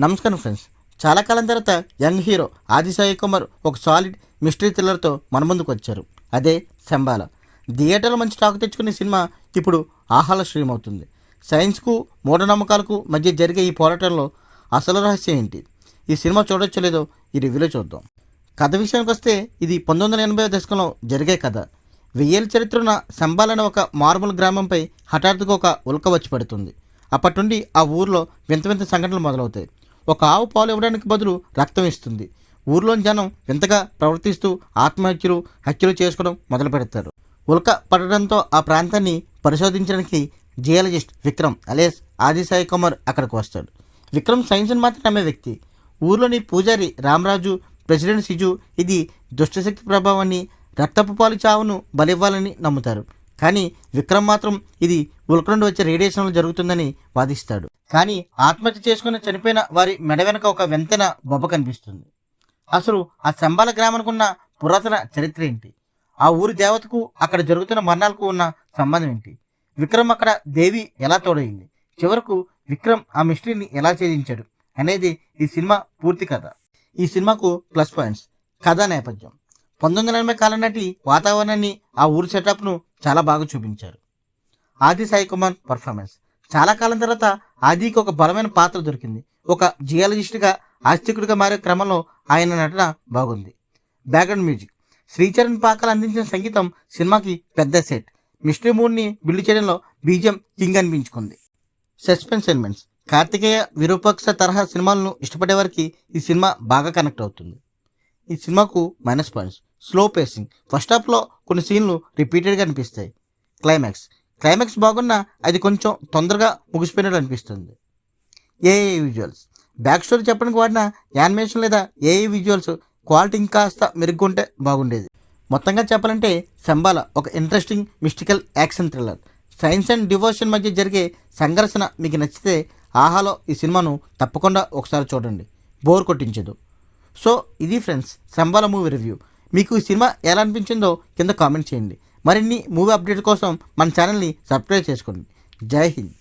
నమస్కారం ఫ్రెండ్స్. చాలా కాలం తర్వాత యంగ్ హీరో ఆది సాయి కుమార్ ఒక సాలిడ్ మిస్టరీ థ్రిల్లర్తో మన ముందుకు వచ్చారు. అదే శంబాల. థియేటర్లో మంచి టాక్ తెచ్చుకునే సినిమా ఇప్పుడు ఆహాల స్ట్రీమ్ అవుతుంది. సైన్స్కు మూఢనమ్మకాలకు మధ్య జరిగే ఈ పోరాటంలో అసలు రహస్యం ఏంటి? ఈ సినిమా చూడొచ్చో లేదో ఈ రివ్యూలో చూద్దాం. కథ విషయానికి వస్తే ఇది పంతొమ్మిది వందల ఎనభై దశకంలో జరిగే కథ. వెయ్యేల చరిత్రన శంబాల్ అనే ఒక మార్మల్ గ్రామంపై హఠాత్తుగా ఒక ఉల్క వచ్చి పడుతుంది. అప్పటి నుండి ఆ ఊర్లో వింత వింత సంఘటనలు మొదలవుతాయి. ఒక ఆవు పాలు ఇవ్వడానికి బదులు రక్తం ఇస్తుంది. ఊర్లోని జనం వింతగా ప్రవర్తిస్తూ ఆత్మహత్యలు హత్యలు చేసుకోవడం మొదలు పెడతారు. ఉల్క పడడంతో ఆ ప్రాంతాన్ని పరిశోధించడానికి జియాలజిస్ట్ విక్రమ్ అలేస్ ఆది సాయి కుమార్ అక్కడికి వస్తాడు. విక్రమ్ సైన్స్ని మాత్రం నమ్మే వ్యక్తి. ఊర్లోని పూజారి రామరాజు ప్రెసిడెంట్ సిజు ఇది దుష్టశక్తి ప్రభావాన్ని రక్తపు పాలు చావును బలివ్వాలని నమ్ముతారు. కానీ విక్రమ్ మాత్రం ఇది ఉల్క నుండి వచ్చే రేడియేషన్లో జరుగుతుందని వాదిస్తాడు. కానీ ఆత్మహత్య చేసుకుని చనిపోయిన వారి మెడ వెనక ఒక వెంతెన బొబ్బ కనిపిస్తుంది. అసలు ఆ శంబాల గ్రామానికి ఉన్న పురాతన చరిత్ర ఏంటి? ఆ ఊరి దేవతకు అక్కడ జరుగుతున్న మరణాలకు ఉన్న సంబంధం ఏంటి? విక్రమ్ అక్కడ దేవి ఎలా తోడైంది చివరకు విక్రమ్ ఆ మిస్టరీని ఎలా ఛేదించాడు అనేది ఈ సినిమా పూర్తి కథ. ఈ సినిమాకు ప్లస్ పాయింట్స్. కథా నేపథ్యం. పంతొమ్మిది వందల ఎనభై కాలం నాటి వాతావరణాన్ని ఆ ఊరి సెటప్ను చాలా బాగా చూపించారు. ఆది సాయి కుమార్ పర్ఫార్మెన్స్ చాలా కాలం తర్వాత ఆదికి ఒక బలమైన పాత్ర దొరికింది. ఒక జియాలజిస్ట్గా ఆస్తికుడిగా మారే క్రమంలో ఆయన నటన బాగుంది. బ్యాక్గ్రౌండ్ మ్యూజిక్ శ్రీచరణ్ పాకాలు అందించిన సంగీతం సినిమాకి పెద్ద సెట్ మిస్టరీ మూడ్ని బిల్డ్ చేయడంలో బీజం కింగ్ అనిపించుకుంది. సస్పెన్స్ ఎలిమెంట్స్ కార్తికేయ విరూపక్ష తరహా సినిమాలను ఇష్టపడే వారికి ఈ సినిమా బాగా కనెక్ట్ అవుతుంది. ఈ సినిమాకు minus points slow pacing first హాఫ్లో కొన్ని సీన్లు రిపీటెడ్గా అనిపిస్తాయి. క్లైమాక్స్ క్లైమాక్స్ బాగున్నా అది కొంచెం తొందరగా ముగిసిపోయినట్టు అనిపిస్తుంది. ఏఏ విజువల్స్ బ్యాక్ స్టోరీ చెప్పడానికి వాడిన యానిమేషన్ లేదా ఏఏ విజువల్స్ క్వాలిటీ ఇంకాస్త మెరుగుంటే బాగుండేది. మొత్తంగా చెప్పాలంటే శంబాల ఒక interesting mystical action thriller science and devotion మధ్య జరిగే సంఘర్షణ మీకు నచ్చితే ఆహాలో ఈ సినిమాను తప్పకుండా ఒకసారి చూడండి. బోర్ కొట్టించదు. సో ఇది ఫ్రెండ్స్ శంబాల మూవీ రివ్యూ మీకు ఈ సినిమా ఎలా అనిపించిందో కింద కామెంట్ చేయండి. మరిన్ని మూవీ అప్డేట్ కోసం మన ఛానల్ని సబ్స్క్రైబ్ చేసుకోండి. జై హింద్.